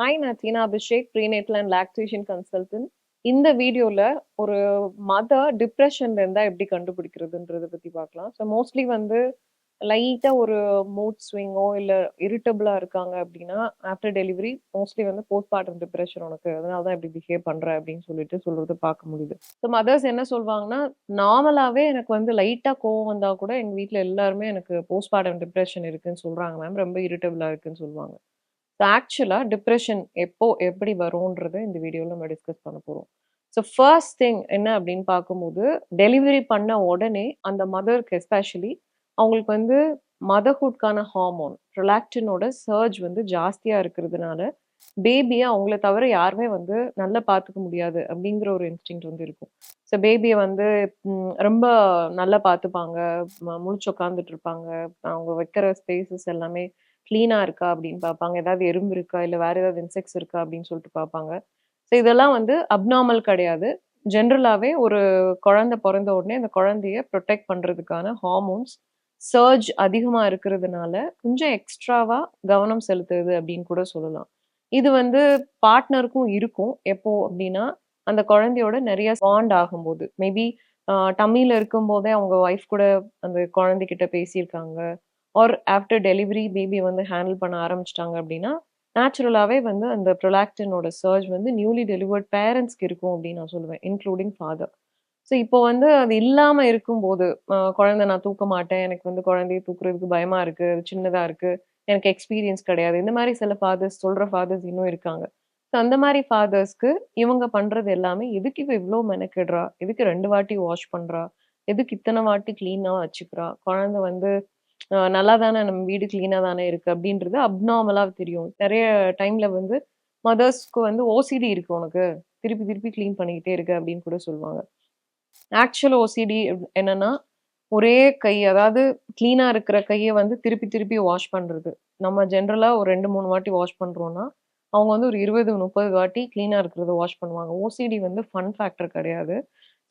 Hi நான் Deena Abhishek prenatal and lactation consultant இந்த வீடியோல ஒரு மதர் டிப்ரெஷன்ல இருந்தா எப்படி கண்டுபிடிக்கிறதுன்றத பத்தி பார்க்கலாம். ஸோ மோஸ்ட்லி வந்து லைட்டா ஒரு மூட் ஸ்விங்கோ இல்ல இரிட்டபிளா இருக்காங்க அப்படின்னா ஆஃப்டர் டெலிவரி மோஸ்ட்லி வந்து போஸ்ட்மார்ட்டம் டிப்ரெஷன் உனக்கு. அதனால தான் இப்படி பிஹேவ் பண்ற அப்படின்னு சொல்லிட்டு சொல்றது பார்க்க முடியுது. ஸோ மதர்ஸ் என்ன சொல்லுவாங்கன்னா நார்மலாவே எனக்கு வந்து லைட்டா கோவம் வந்தா கூட எங்க வீட்டில் எல்லாருமே எனக்கு போஸ்ட்மார்ட்டம் டிப்ரெஷன் இருக்குன்னு சொல்றாங்க மேம் ரொம்ப இரிட்டபிளா இருக்குன்னு சொல்லுவாங்க ஸோ ஆக்சுவலாக டிப்ரெஷன் எப்போ எப்படி வரும்ன்றத இந்த வீடியோவில் நம்ம டிஸ்கஸ் பண்ண போகிறோம் ஸோ ஃபர்ஸ்ட் திங் என்ன அப்படின்னு பார்க்கும்போது டெலிவரி பண்ண உடனே அந்த மதருக்கு எஸ்பெஷலி அவங்களுக்கு வந்து மதர்ஹுட்கான ஹார்மோன் ரிலாக்டினோட சர்ஜ் வந்து ஜாஸ்தியாக இருக்கிறதுனால பேபியை அவங்கள தவிர யாருமே வந்து நல்லா பார்த்துக்க முடியாது அப்படிங்கிற ஒரு இன்ஸ்டிங் வந்து இருக்கும். ஸோ பேபியை வந்து ரொம்ப நல்லா பார்த்துப்பாங்க முழிச்சு உட்காந்துட்டு இருப்பாங்க. அவங்க வைக்கிற ஸ்பேசஸ் எல்லாமே க்ளீனாக இருக்கா அப்படின்னு பார்ப்பாங்க. ஏதாவது எறும்பு இருக்கா? இல்லை வேறு ஏதாவது இன்செக்ட்ஸ் இருக்கா? அப்படின்னு சொல்லிட்டு பார்ப்பாங்க. ஸோ இதெல்லாம் வந்து அப்நார்மல் கிடையாது. ஜென்ரலாகவே ஒரு குழந்தை பிறந்த உடனே அந்த குழந்தைய ப்ரொடெக்ட் பண்ணுறதுக்கான ஹார்மோன்ஸ் சர்ஜ் அதிகமாக இருக்கிறதுனால கொஞ்சம் எக்ஸ்ட்ராவாக கவனம் செலுத்துது அப்படின்னு கூட சொல்லலாம். இது வந்து பார்ட்னருக்கும் இருக்கும். எப்போ அப்படின்னா அந்த குழந்தையோட நிறைய பாண்ட் ஆகும்போது. மேபி டம்மியில் இருக்கும்போதே அவங்க ஒய்ஃப் கூட அந்த குழந்தைகிட்ட பேசியிருக்காங்க. ஆர் ஆஃப்டர் டெலிவரி பேபி வந்து ஹேண்டில் பண்ண ஆரம்பிச்சிட்டாங்க அப்படின்னா நேச்சுரலாகவே வந்து அந்த ப்ரொலாக்டினோட சர்ஜ் வந்து நியூலி டெலிவர்ட் பேரண்ட்ஸ்க்கு இருக்கும் அப்படின்னு நான் சொல்லுவேன் இன்க்ளூடிங் ஃபாதர் ஸோ இப்போ வந்து அது இல்லாமல் இருக்கும்போது குழந்தை நான் தூக்க மாட்டேன் எனக்கு வந்து குழந்தைய தூக்குறதுக்கு பயமா இருக்கு அது சின்னதா இருக்கு எனக்கு எக்ஸ்பீரியன்ஸ் கிடையாது. இந்த மாதிரி சில ஃபாதர்ஸ் சொல்ற ஃபாதர்ஸ் இன்னும் இருக்காங்க. ஸோ அந்த மாதிரி ஃபாதர்ஸ்க்கு இவங்க பண்றது எல்லாமே எதுக்கு இப்போ இவ்வளோ மெனக்கெடுறா? எதுக்கு ரெண்டு வாட்டி வாஷ் பண்றா? எதுக்கு இத்தனை வாட்டி க்ளீனாக வச்சுக்கிறா? குழந்தை வந்து நல்லா தானே நம்ம வீடு கிளீனாக தானே இருக்கு அப்படின்றது அப்நார்மலாக தெரியும். நிறைய டைமில் வந்து மதர்ஸ்க்கு வந்து ஓசிடி இருக்குது உனக்கு. திருப்பி திருப்பி க்ளீன் பண்ணிக்கிட்டே இருக்கு அப்படின்னு கூட சொல்லுவாங்க. ஆக்சுவல் ஓசிடி என்னன்னா ஒரே கை அதாவது க்ளீனாக இருக்கிற கையை வந்து திருப்பி திருப்பி வாஷ் பண்ணுறது நம்ம ஜென்ரலாக ஒரு ரெண்டு மூணு வாட்டி வாஷ் பண்ணுறோன்னா அவங்க வந்து ஒரு இருபது முப்பது வாட்டி க்ளீனாக இருக்கிறத வாஷ் பண்ணுவாங்க. ஓசிடி வந்து ஃபன் ஃபேக்டர் கிடையாது.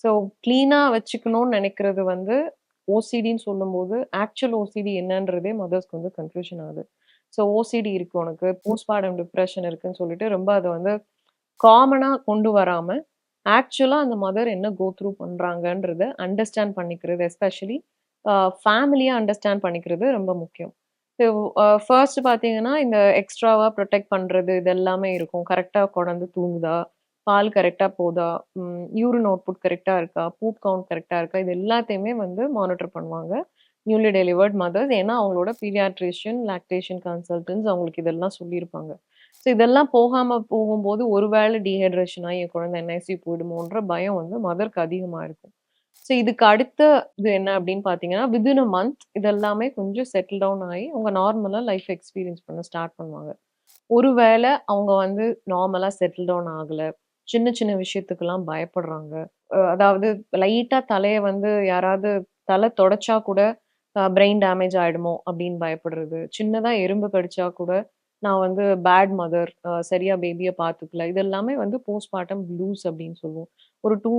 ஸோ க்ளீனாக வச்சுக்கணும்னு நினைக்கிறது வந்து ஓசிடின்னு சொல்லும்போது ஆக்சுவல் ஓசிடி என்னன்றதே மதர்ஸ்க்கு வந்து கன்ஃபியூஷன் ஆகுது. ஸோ ஓசிடி இருக்கு உனக்கு போஸ்ட்மார்டம் டிப்ரெஷன் இருக்குன்னு சொல்லிட்டு ரொம்ப அதை வந்து காமனாக கொண்டு வராமல் ஆக்சுவலாக அந்த மதர் என்ன கோ த்ரூ பண்ணுறாங்கன்றத அண்டர்ஸ்டாண்ட் பண்ணிக்கிறது எஸ்பெஷலி ஃபேமிலியாக அண்டர்ஸ்டாண்ட் பண்ணிக்கிறது ரொம்ப முக்கியம். ஃபர்ஸ்ட் பார்த்தீங்கன்னா இந்த எக்ஸ்ட்ராவாக ப்ரொடெக்ட் பண்ணுறது இது எல்லாமே இருக்கும். கரெக்டாக குழந்தை தூங்குதா பால் கரெக்டாக போதா? யூரின் அவுட்புட் கரெக்டாக இருக்கா? பூப் கவுண்ட் கரெக்டாக இருக்கா? இது எல்லாத்தையுமே வந்து மானிட்டர் பண்ணுவாங்க. நியூலி டெலிவர்ட் மதர்ஸ் ஏன்னா அவங்களோட பீடியாட்ரிஷியன் லாக்டேஷன் கன்சல்டன்ஸ் அவங்களுக்கு இதெல்லாம் சொல்லியிருப்பாங்க. ஸோ இதெல்லாம் போகாமல் போகும்போது ஒருவேளை டீஹைட்ரேஷன் ஆகி என் குழந்தை என்ஐசி போயிடுமோன்ற பயம் வந்து மதருக்கு அதிகமாக இருக்கும். ஸோ இதுக்கு அடுத்த இது என்ன அப்படின்னு பார்த்தீங்கன்னா வித்தின் அ மந்த் இதெல்லாமே கொஞ்சம் செட்டில் டவுன் ஆகி அவங்க நார்மலாக லைஃப் எக்ஸ்பீரியன்ஸ் பண்ண ஸ்டார்ட் பண்ணுவாங்க. ஒருவேளை அவங்க வந்து நார்மலாக செட்டில் டவுன் ஆகலை. சின்ன சின்ன விஷயத்துக்கெல்லாம் பயப்படுறாங்க. அதாவது லைட்டாக தலையை வந்து யாராவது தலை தொடச்சா கூட பிரெயின் டேமேஜ் ஆயிடுமோ அப்படின்னு பயப்படுறது. சின்னதா எறும்பு கடிச்சா கூட நான் வந்து பேட் மதர் சரியா பேபியை பார்த்துக்கல. இது எல்லாமே வந்து போஸ்ட்மார்ட்டம் ப்ளூஸ் அப்படின்னு சொல்லுவோம். ஒரு டூ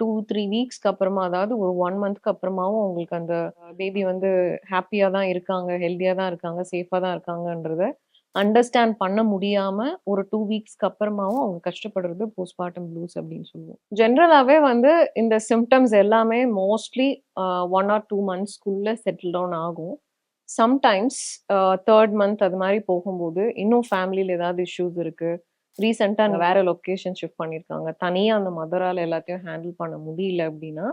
டூ த்ரீ வீக்ஸ்க்கு அப்புறமா அதாவது ஒரு ஒன் மந்த்க்கு அப்புறமாவும் அவங்களுக்கு அந்த பேபி வந்து ஹாப்பியா தான் இருக்காங்க ஹெல்த்தியாக தான் இருக்காங்க சேஃபாக தான் இருக்காங்கன்றத அண்டர்ஸ்டாண்ட் பண்ண முடியாம ஒரு டூ வீக்ஸ்க்கு அப்புறமாவும் அவங்க கஷ்டப்படுறது போஸ்ட்மார்ட்டம் ப்ளூஸ் அப்படின்னு சொல்லுவோம். ஜென்ரலாகவே வந்து இந்த சிம்டம்ஸ் எல்லாமே மோஸ்ட்லி ஒன் ஆர் டூ மந்த்ஸ்க்குள்ள செட்டில் டவுன் ஆகும். சம்டைம்ஸ் தேர்ட் மந்த் அது மாதிரி போகும்போது இன்னும் ஃபேமிலியில் ஏதாவது இஷ்யூஸ் இருக்கு. ரீசெண்டாக வேற லொக்கேஷன் ஷிஃப்ட் பண்ணியிருக்காங்க தனியாக அந்த மதரால் எல்லாத்தையும் ஹேண்டில் பண்ண முடியல அப்படின்னா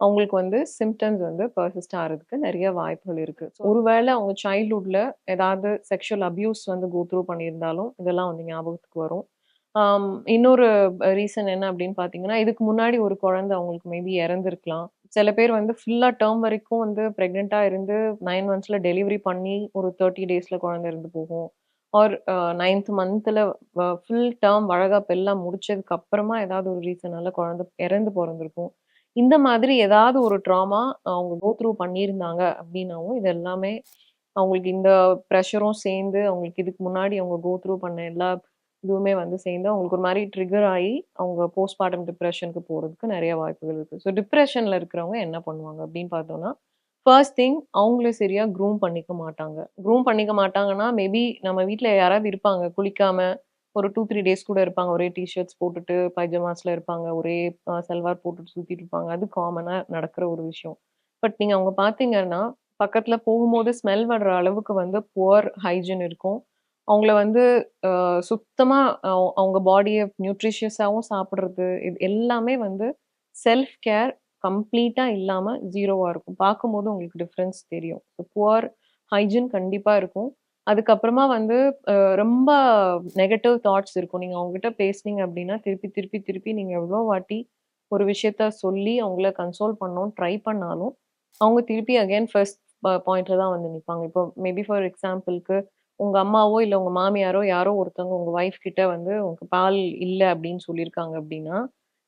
அவங்களுக்கு வந்து சிம்டம்ஸ் வந்து பர்சிஸ்ட் ஆகிறதுக்கு நிறைய வாய்ப்புகள் இருக்கு. So, ஒருவேளை அவங்க சைல்ட்ஹுட்ல ஏதாவது செக்ஷுவல் அபியூஸ் வந்து கோ த்ரூ பண்ணியிருந்தாலும் இதெல்லாம் வந்து ஞாபகத்துக்கு வரும். இன்னொரு ரீசன் என்ன அப்படின்னு பார்த்தீங்கன்னா இதுக்கு முன்னாடி ஒரு குழந்தை அவங்களுக்கு மேபி இறந்துருக்கலாம். சில பேர் வந்து ஃபுல்லா டேர்ம் வரைக்கும் வந்து ப்ரெக்னெண்டா இருந்து நைன் மந்த்ஸ்ல டெலிவரி பண்ணி ஒரு தேர்ட்டி டேஸ்ல குழந்தை இருந்து போகும். ஆர் நைன்த் மந்த்ல ஃபுல் டேர்ம் வழகாப்பு எல்லாம் முடிச்சதுக்கு அப்புறமா ஏதாவது ஒரு ரீசனால குழந்தை இறந்து பிறந்திருக்கும். இந்த மாதிரி ஏதாவது ஒரு ட்ராமா அவங்க கோ த்ரூ பண்ணியிருந்தாங்க அப்படின்னாவும் இது எல்லாமே அவங்களுக்கு இந்த ப்ரெஷரும் சேர்ந்து அவங்களுக்கு இதுக்கு முன்னாடி அவங்க கோ த்ரூ பண்ண எல்லா இதுவுமே வந்து சேர்ந்து அவங்களுக்கு ஒரு மாதிரி ட்ரிகர் ஆகி அவங்க போஸ்ட்மார்ட்டம் டிப்ரெஷனுக்கு போகிறதுக்கு நிறைய வாய்ப்புகள் இருக்குது ஸோ டிப்ரெஷனில் இருக்கிறவங்க என்ன பண்ணுவாங்க அப்படின்னு பார்த்தோம்னா ஃபர்ஸ்ட் திங் அவங்கள சரியாக க்ரூம் பண்ணிக்க மாட்டாங்க. க்ரூம் பண்ணிக்க மாட்டாங்கன்னா மேபி நம்ம வீட்டில் யாராவது இருப்பாங்க குளிக்காமல் ஒரு 2, 3 டேஸ் கூட இருப்பாங்க. ஒரே டிஷர்ட்ஸ் போட்டுட்டு, பைஜமாஸ்ல இருப்பாங்க. ஒரே சல்வார் போட்டுட்டு சுத்திட்டு இருப்பாங்க. அது காமனா நடக்கிற ஒரு விஷயம். பட் நீங்க அவங்க பார்த்தீங்கன்னா, பக்கத்துல போகும்போது ஸ்மெல் வர்ற அளவுக்கு வந்து புவர் ஹைஜின் இருக்கும். அவங்கள வந்து சுத்தமா அவங்க பாடியை நியூட்ரிஷியஸாகவும் சாப்பிட்றது இது எல்லாமே வந்து செல்ஃப் கேர் கம்ப்ளீட்டா இல்லாம ஜீரோவா இருக்கும். பார்க்கும்போது உங்களுக்கு டிஃப்ரென்ஸ் தெரியும். புவர் ஹைஜின் கண்டிப்பா இருக்கும். அதுக்கப்புறமா வந்து ரொம்ப நெகட்டிவ் தாட்ஸ் இருக்கும். நீங்கள் அவங்ககிட்ட பேசுனீங்க அப்படின்னா திருப்பி, திருப்பி, திருப்பி நீங்கள் எவ்வளோ வாட்டி ஒரு விஷயத்த சொல்லி அவங்கள கன்சோல் பண்ணோம் ட்ரை பண்ணாலும், அவங்க திருப்பி அகைன் ஃபர்ஸ்ட் ப பாயிண்ட்ல தான் வந்து நிற்பாங்க இப்போ மேபி ஃபார் எக்ஸாம்பிள்க்கு உங்கள் அம்மாவோ, இல்லை உங்கள் மாமியாரோ யாரோ ஒருத்தவங்க உங்கள் ஒய்ஃப் கிட்ட வந்து உங்கள் பால் இல்லை அப்படின்னு சொல்லியிருக்காங்க அப்படின்னா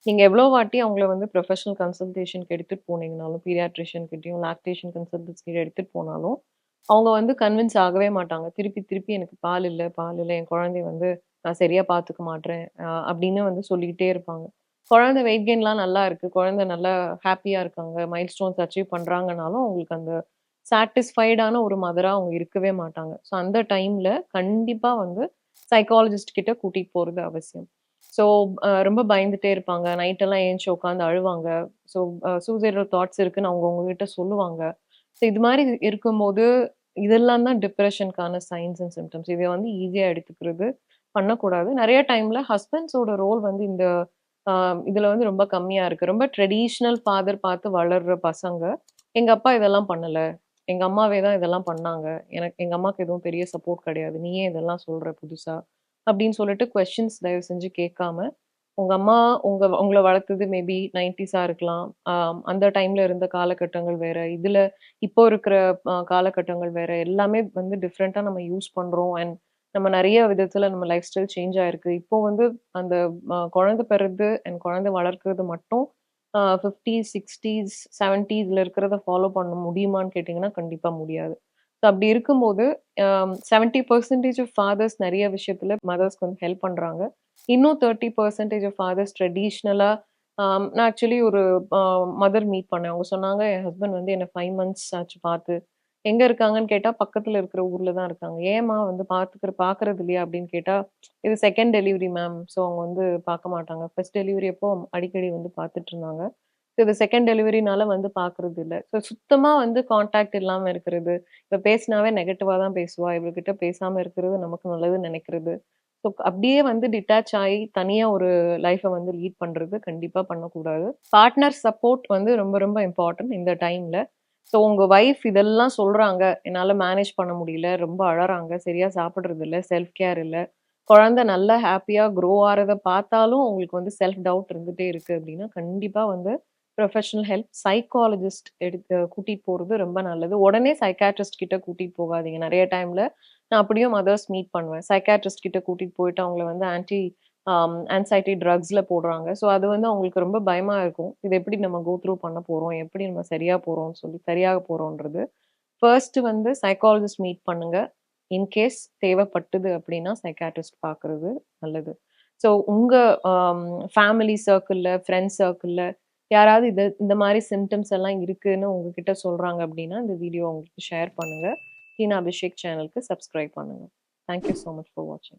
நீங்கள் எவ்வளோ வாட்டி அவங்கள வந்து ப்ரொஃபஷனல் கன்சல்டேஷனுக்கு எடுத்துகிட்டு போனீங்கனாலும், பீடியாட்ரிஷியன் கிட்டேயும் லாக்டேஷன் கன்சல்டன்ட்ஸ் கிட்டே எடுத்துகிட்டு போனாலும், அவங்க வந்து கன்வின்ஸ் ஆகவே மாட்டாங்க. திருப்பி, திருப்பி "எனக்கு பால் இல்லை பால் இல்லை என் குழந்தைய வந்து நான் சரியா பார்த்துக்க மாட்டேன் அப்படின்னு வந்து சொல்லிக்கிட்டே இருப்பாங்க. குழந்தை வெயிட் கெயின்லாம் நல்லா இருக்கு. குழந்தை நல்லா ஹாப்பியா இருக்காங்க. மைல்ஸ்டோன்ஸ் அச்சீவ் பண்றாங்கனாலும், அவங்களுக்கு அந்த சாட்டிஸ்ஃபைடான ஒரு மதரா அவங்க இருக்கவே மாட்டாங்க. ஸோ அந்த டைம்ல கண்டிப்பா வந்து சைக்காலஜிஸ்ட் கிட்ட கூட்டிட்டு போறது அவசியம். ஸோ ரொம்ப பயந்துட்டே இருப்பாங்க. நைட் எல்லாம் உட்காந்து அழுவாங்க. ஸோ சூசைடல் தாட்ஸ் இருக்குன்னு அவங்க உங்ககிட்ட சொல்லுவாங்க. ஸோ இது மாதிரி இருக்கும்போது, இதெல்லாம் தான் டிப்ரெஷனுக்கான சைன்ஸ் அண்ட் சிம்டம்ஸ் இதை வந்து ஈஸியா எடுத்துக்கிறது பண்ணக்கூடாது. நிறைய டைம்ல ஹஸ்பண்ட்ஸோட ரோல் வந்து இந்த இதில் இதுல வந்து ரொம்ப கம்மியா இருக்கு. ரொம்ப ட்ரெடிஷ்னல் ஃபாதர் பார்த்து வளர்ற பசங்க, "எங்க அப்பா இதெல்லாம் பண்ணல. எங்க அம்மாவே தான் இதெல்லாம் பண்ணாங்க. எனக்கு எங்க அம்மாவுக்கு எதுவும் பெரிய சப்போர்ட் கிடையாது. நீ ஏன் இதெல்லாம் சொல்ற புதுசா?" அப்படின்னு சொல்லிட்டு கொஸ்டின்ஸ் தயவு செஞ்சு கேட்காம, உங்க அம்மா உங்க உங்களை வளர்த்தது மேபி 90ஸா இருக்கலாம். அந்த டைம்ல இருந்த காலகட்டங்கள் வேற. இதுல இப்போ இருக்கிற காலகட்டங்கள் வேற. எல்லாமே வந்து டிஃப்ரெண்டா நம்ம யூஸ் பண்றோம். அண்ட் நம்ம நிறைய விதத்துல நம்ம லைஃப் ஸ்டைல் சேஞ்ச் ஆயிருக்கு. இப்போ வந்து அந்த அ குழந்தை பெறுறது அண்ட் குழந்தை வளர்க்கறது மட்டும் ஃபிஃப்டி சிக்ஸ்டீஸ் செவன்டீஸ்ல இருக்கிறத ஃபாலோ பண்ண முடியுமான்னு கேட்டீங்கன்னா, கண்டிப்பா முடியாது. ஸோ அப்படி இருக்கும்போது, செவன்ட்டி பர்சன்டேஜ் ஆஃப் ஃபாதர்ஸ் நிறைய விஷயத்துல மதர்ஸ்க்கு வந்து ஹெல்ப் பண்றாங்க. இன்னும் 30% ஆஃப் ஃபாதர்ஸ் ட்ரெடிஷ்னலாக நான் ஆக்சுவலி ஒரு மதர் மீட் பண்ணேன். அவங்க சொன்னாங்க, "என் ஹஸ்பண்ட் வந்து என்னை ஃபைவ் மந்த்ஸ் ஆச்சு பார்த்து. எங்கே இருக்காங்கன்னு கேட்டா, பக்கத்துல இருக்கிற ஊர்ல தான் இருக்காங்க. ஏமா வந்து பார்த்துக்கிற பார்க்கறது இல்லையா?" அப்படின்னு கேட்டால் "இது செகண்ட் டெலிவரி மேம். ஸோ அவங்க வந்து பார்க்க மாட்டாங்க. ஃபர்ஸ்ட் டெலிவரி அப்போ அடிக்கடி வந்து பார்த்துட்டு இருந்தாங்க. ஸோ இது செகண்ட் டெலிவரினால வந்து பார்க்கறது இல்லை ஸோ சுத்தமாக வந்து காண்டாக்ட் இல்லாமல் இருக்கிறது. இப்ப பேசினாவே நெகட்டிவாக தான் பேசுவா. இவர்கிட்ட பேசாமல் இருக்கிறது நமக்கு நல்லதுன்னு நினைக்கிறது ஸோ அப்படியே வந்து டிட்டாச் ஆகி தனியாக ஒரு லைஃப்பை வந்து லீட் பண்ணுறது கண்டிப்பாக பண்ணக்கூடாது. பார்ட்னர் சப்போர்ட் வந்து ரொம்ப ரொம்ப இம்பார்ட்டன்ட் இந்த டைமில் ஸோ உங்கள் ஒய்ஃப் இதெல்லாம் சொல்கிறாங்க என்னால் மேனேஜ் பண்ண முடியல. ரொம்ப அழறாங்க. சரியாக சாப்பிட்றது இல்லை செல்ஃப் கேர் இல்லை குழந்தை நல்லா ஹாப்பியாக க்ரோ ஆகிறத பார்த்தாலும் உங்களுக்கு வந்து செல்ஃப் டவுட் இருந்துகிட்டே இருக்குது அப்படின்னா கண்டிப்பாக வந்து ப்ரொஃபஷனல் ஹெல்ப் சைக்காலஜிஸ்ட் எடுத்து கூட்டிட்டு போகிறது ரொம்ப நல்லது. உடனே சைக்காட்ரிஸ்ட் கிட்ட கூட்டிட்டு போகாதீங்க. நிறைய டைம்ல நான் அப்படியும் மதர்ஸ் மீட் பண்ணுவேன். சைக்காட்ரிஸ்ட் கிட்ட கூட்டிட்டு போயிட்டு அவங்கள வந்து ஆன்டி ஆன்சைட்டி ட்ரக்ஸில் போடுறாங்க. ஸோ அது வந்து அவங்களுக்கு ரொம்ப பயமாக இருக்கும். இது எப்படி நம்ம கோ த்ரூ பண்ண போகிறோம் எப்படி நம்ம சரியாக போகிறோம்னு சொல்லி சரியாக போகிறோன்றது ஃபர்ஸ்ட் வந்து சைக்காலஜிஸ்ட் மீட் பண்ணுங்க. இன்கேஸ் தேவைப்பட்டது அப்படின்னா சைக்காட்ரிஸ்ட் பார்க்கறது நல்லது. ஸோ உங்கள் ஃபேமிலி சர்க்கிளில் ஃப்ரெண்ட்ஸ் சர்க்கிளில் யாராவது இது இந்த மாதிரி சிம்டம்ஸ் எல்லாம் இருக்குன்னு உங்ககிட்ட சொல்றாங்க அப்படின்னா இந்த வீடியோ உங்களுக்கு ஷேர் பண்ணுங்க. டீனா அபிஷேக் சேனலுக்கு சப்ஸ்கிரைப் பண்ணுங்க. தேங்க் யூ மச் ஃபார் வாட்சிங்.